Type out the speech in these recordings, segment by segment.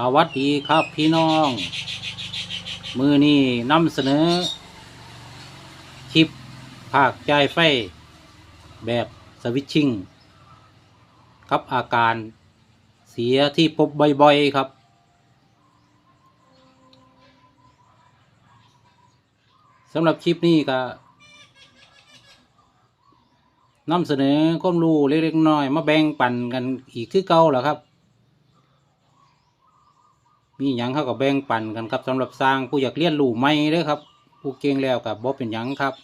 สวัสดีครับพี่น้อง มือนี้นำเสนอ คลิปภาคจ่ายไฟ แบบสวิตชิ่งกับอาการเสียที่พบบ่อยๆครับ สำหรับคลิปนี้ก็นำเสนอความรู้เล็กๆน้อยมาแบ่งปันกันอีกคือเก่าแหละครับ มีหยังเขาก็แบ่งปันกันครับสำหรับสร้างผู้อยากเรียนรู้ใหม่เด้อครับ ผู้เก่งแล้วกับบ่เป็นหยังครับ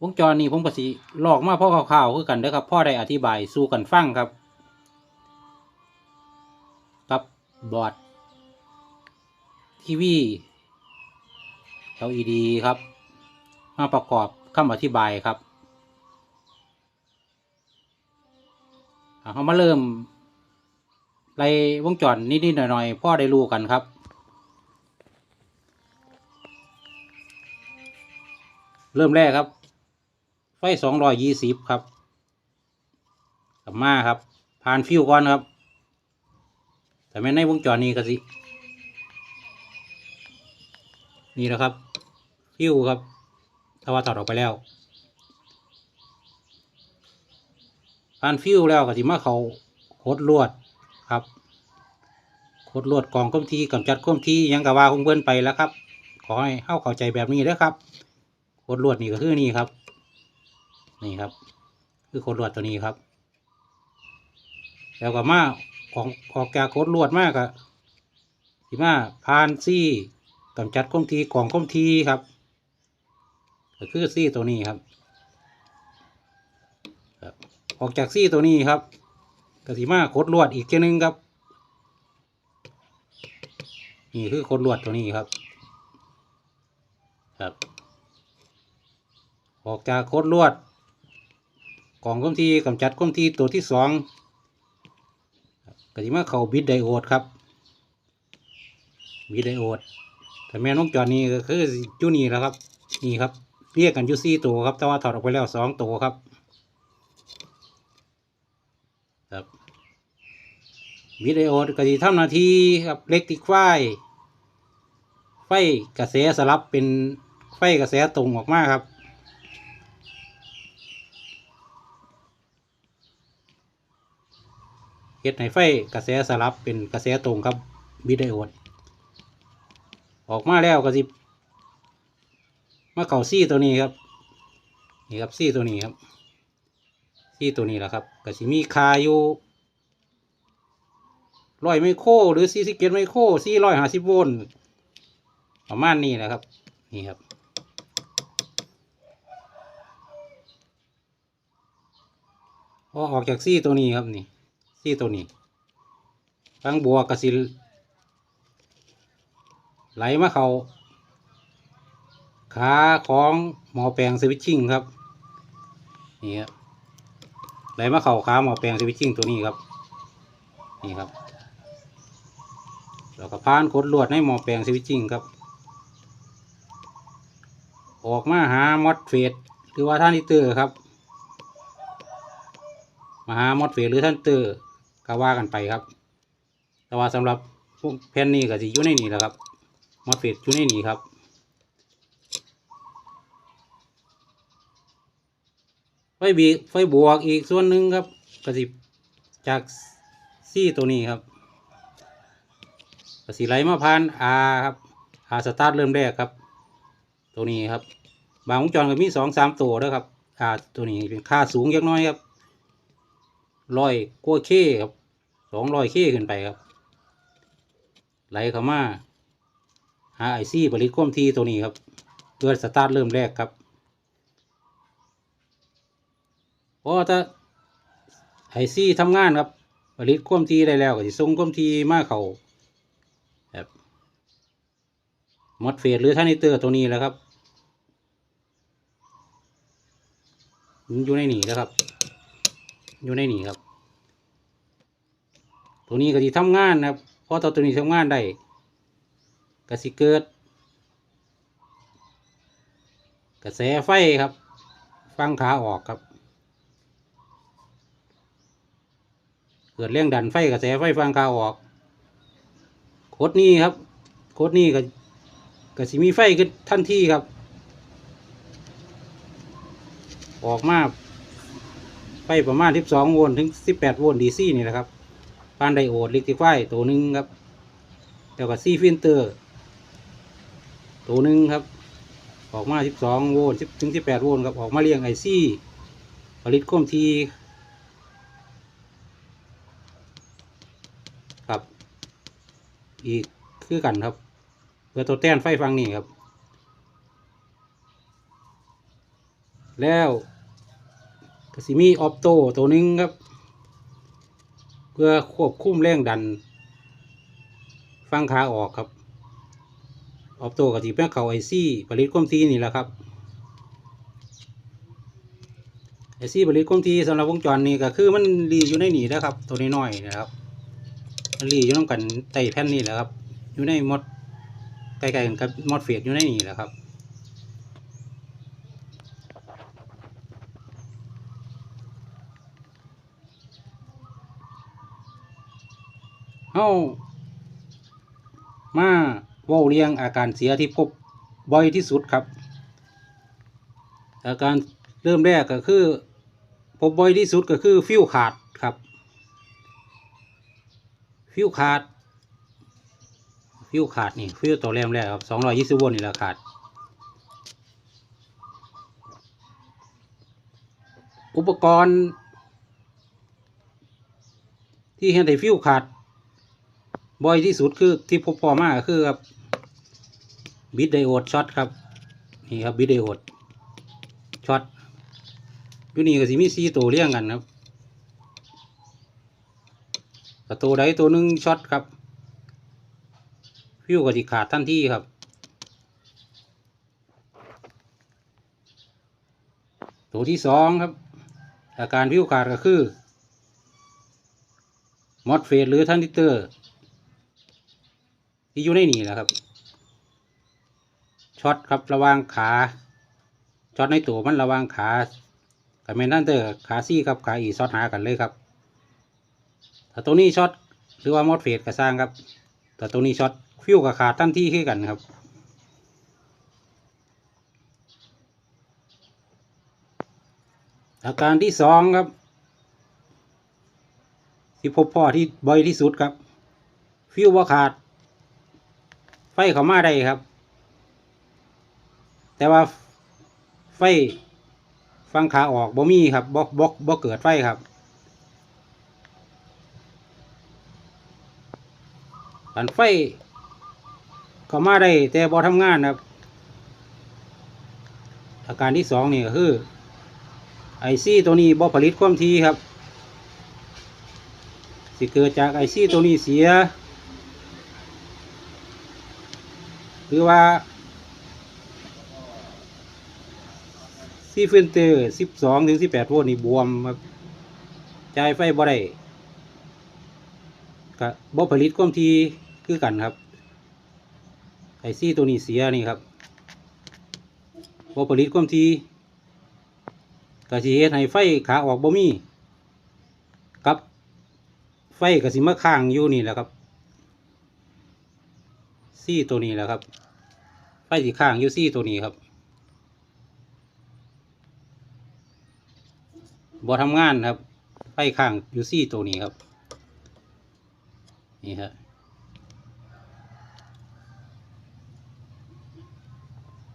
วงจรนี้ผมก็สิลอกมาพ่อข่าวๆคือกันเด้อครับพ่อได้อธิบายสู่กันฟังครับกับบอร์ดทีวี LED ครับ มาประกอบคำอธิบายครับเรามาเริ่ม ไล่วงจรนิดๆหน่อยๆพ่อได้รู้กันครับ เริ่มแรกครับ ไฟสองรอยยี่สิบครับกลับมาครับ ผ่านฟิวก่อนครับ แต่ไม่ในวงจรนี้ก็สิ นี่แหละครับ ฟิวครับถ้าว่าถอดออกไปแล้วผ่านฟิวแล้วก็สิมาเขาโคดลวด ครับโคดลวดกองก้มทีกำจัดก้มทียังกะว่าคงเพื่อนไปแล้วครับ ขอให้เข้าเข้าใจแบบนี้เด้อครับโคดลวดนี่ก็คือนี่ครับ นี่ครับ คือโคดลวดตัวนี้ครับ แล้วก็มาออกออกจากโคดลวดมากอะสิมาพานซี่กำจัดก้มทีกองก้มทีครับก็คือซี่ตัวนี้ครับ ออกจากซี่ตัวนี้ครับ กสิมาโคดลวดอีกเจ้นึงครับ นี่คือโคดลวดตัวนี้ครับ ครับ ออกจากโคดลวด กล่องก้มทีกำจัดก้มทีตัวที่สองกสิมาเขาบิดไดโอดครับ บิดไดโอดแต่แม่นวงจรนี้ก็คือจูนี่แล้วครับ นี่ครับเรียกกันยูซี่ตัวครับ แต่ว่าถอดออกไปแล้วสองตัวครับ วิดีโอก็จะทำหน้าที่ครับเล็กติกไฟไฟกระแสสลับเป็นไฟกระแสตรงออกมาครับ เฮ็ดให้ไฟกระแสสลับเป็นกระแสตรงครับวิดีโอออกมาแล้วก็สิมาเข่าซี่ตัวนี้ครับนี่ครับซี่ตัวนี้ครับซี่ตัวนี้แหละครับก็สิมีคาอยู่ ร้อยไมโครหรือสี่สิบเกตไมโครสี่ร้อยห้าสิบโวลต์ประมาณนี้แหละครับ นี่ครับ พอออกจากซี่ตัวนี้ครับนี่ซี่ตัวนี้ฟังบัวกระสิไหลมาเขาขาของหมอแปลงสวิตชิ่งครับนี่ครับไหลมาเข่าขาหมอแปลงสวิตชิ่งตัวนี้ครับ นี่ครับ แล้วก็พานกดลวดในหมอแปลงสวิตชิ่งครับ ออกมาหามอดเฟดหรือว่าท่านิเตอร์ครับ มาหามอดเฟดหรือท่านเตอร์ก็ว่ากันไปครับ แต่ว่าสำหรับพวกแผ่นนี้ก็จะอยู่ในนี้แหละครับมอดเฟดอยู่ในนี้ครับไฟบีไฟบวกอีกส่วนหนึ่งครับกระสิจากซี่ตัวนี้ครับ กสิไหลมาพันอาครับอาสตาร์ทเริ่มแรกครับ ตัวนี้ครับ บางวงจรก็มีสองสามตัวแล้วครับอาตัวนี้เป็นค่าสูงยักน้อยครับร้อยกัวเคครับสองร้อยเคขึ้นไปครับ ไหลเข้ามาหาไอซี่ผลิตความทีตัวนี้ครับ เพื่อสตาร์ทเริ่มแรกครับเพราะถ้าไอซี่ทำงานครับผลิตควมทีได้แล้วก็จะส่งควมทีมาเขาแบบ มอดเฟสหรือท่านิเตอร์ตัวนี้แล้วครับอยู่ในหนีแล้วครับ อยู่ในหนีครับ ตัวนี้ก็จะทำงานนะครับเพราะตัวตัวนี้ทำงานได้ก็สิเกิด กระแสไฟครับ ฟังขาออกครับ เกิดแรงดันไฟกระแสไฟฟังขาออกกดนี้ครับกดนี้ก็ ก็สิมีไฟขึ้นทันทีครับ ออกมาไฟประมาณ 12 โวลต์ถึง 18 โวลต์ดีซีนี่แหละครับปานไดโอดลิติไฟตัวหนึ่งครับแล้วก็ซีฟิลเตอร์ ตัวหนึ่งครับ ออกมา 12 โวลต์ถึง 18 โวลต์ครับ ออกมาเรียงไอซี่ผลิตคมทีครับ อีกคือกันครับ พื่อตัวแต้นไฟฟังนี่ครับ แล้วกสิมีออปโตตัวหนึงครับ เพื่อควบคุมแรงดัน ฟังขาออกครับออปโตกับที่แม่เขาไอซี่ผลิตความทีนี่แหละครับไอซี่ผลิตความทีสำหรับวงจรนี่ก็คือมันรีอยู่ในนี่นะครับ ตัวน้อยๆนะครับมันรีอยู่น้ำกันไต่แผ่นนี่แหละครับ อยู่ในมด ใกล้ๆกันกับมอดเฟียดอยู่ในนี่แหละครับเฮามาว้าเรียงอาการเสียที่พบบ่อยที่สุดครับ อาการเริ่มแรกก็คือ พบบ่อยที่สุดก็คือฟิวขาดครับ ฟิวขาด ฟิวขาดนี่ฟิวตัวแรมแรกครับสองร้อยยี่สิบโวลต์นี่แหละขาด อุปกรณ์ ที่เห็นไอ้ฟิวขาดบ่อยที่สุดคือที่พบพอมากคือครับบิดไดโอดช็อตครับนี่ครับบิดไดโอดช็อตอยู่นี่ก็สิมีสีตัวเรียงกันครับตัวใดตัวหนึ่งช็อตครับ ฟิวก็สิขาดทันทีครับ ตัวที่สองครับ อาการฟิวขาดก็คือมอดเฟสหรือทันดิเตอร์ ที่อยู่ในนี่แหละครับช็อตครับระว่างขาช็อตในตัวมันระว่างขากับเมนทันเตอร์ขาซี่กับขาอีช็อตหากันเลยครับแต่ตัวนี้ช็อตหรือว่ามอดเฟสก็สร้างครับแต่ตัวนี้ช็อต ฟิวกับขาดทันที่ขึ้นกันครับอาการที่สองครับ ที่พบพ่อที่บ่อยที่สุดครับ ฟิวว่าขาด ไฟเขามาได้ครับ แต่ว่าไฟฟังขาออกบ่มีครับบ่บ่บ่เกิดไฟครับอันไฟ เขามาได้แต่บ่ทำงานครับ อาการที่สองนี่ก็คือไอซี่ตัวนี้บ่ผลิตความทีครับ สิเกิดจากไอซี่ตัวนี้เสียหรือว่าซีเฟนเตอร์สิบสองถึงสิบแปดโวลต์นี่บวมครับจ่ายไฟบ่ได้ก็บ่ผลิตความทีคือกันครับ ไอซี่ตัวนี้เสียนี่ครับบ่ผลิตความทีก็สิเฮ็ดให้ไฟขาออกบ่มีกับ ไฟก็สิมาค้างอยู่นี่แหละครับซี่ตัวนี้แหละครับ ไฟสีข้างอยู่ซี่ตัวนี้ครับบอทำงานครับ ไฟข้างอยู่ซี่ตัวนี้ครับ นี่ครับ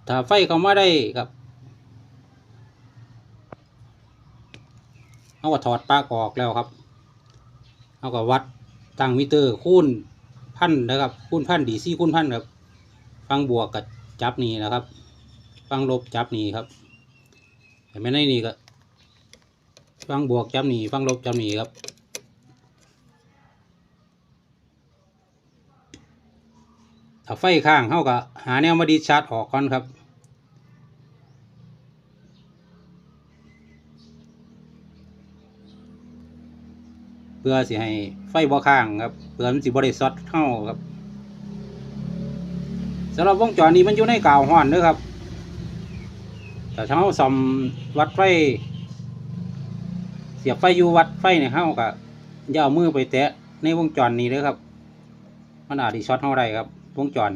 ถ้าไฟเขามาได้ครับเอาก็ถอดปลั๊กออกแล้วครับเอาก็วัดตั้งมิเตอร์คูณพันนะครับคูณพันดีซี่คูณพันครับฟังบวกกับจับนี่นะครับ ฟังลบจับนี่ครับเห็นไหมในนี่ก็ฟังบวกจับนี่ฟังลบจับนี่ครับ ถ้าไฟข้างเขาก็หาแนวมาดีชาร์จออกก่อนครับ เพื่อสิให้ไฟบ่ข้างครับเพื่อมันสิบ่ได้ช็อตเข้าครับสำหรับวงจรนี้มันอยู่ในกาวห้อนเด้อครับ แต่ถ้าเราซ่อมวัดไฟ เสียบไฟอยู่วัดไฟเนี่ยเฮาก็อย่าเอมือไปแตะในวงจรนี้เลยครับ มันอาจจะช็อตเท่าไรครับ วงจร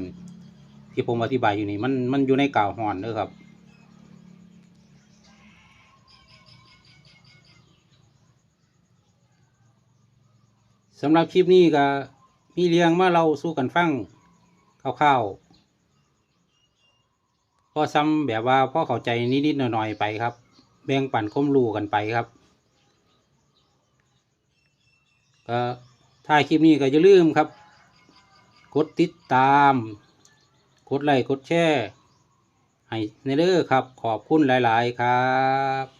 ที่ผมอธิบายอยู่นี่มันมันอยู่ในกาวหอนเด้อครับ สำหรับคลิปนี้ก็มีเรียงมาเราสู้กันฟังคร่าวๆพอซ้ำแบบว่าพ่อเข้าใจนิดๆหน่อยๆไปครับ แบ่งปันข้มรูกันไปครับก็ถ้าคลิปนี้ก็อย่าลืมครับ กดติดตาม กดไลค์กดแชร์ให้ในเด้อครับ ขอบคุณหลาย ๆ ครับ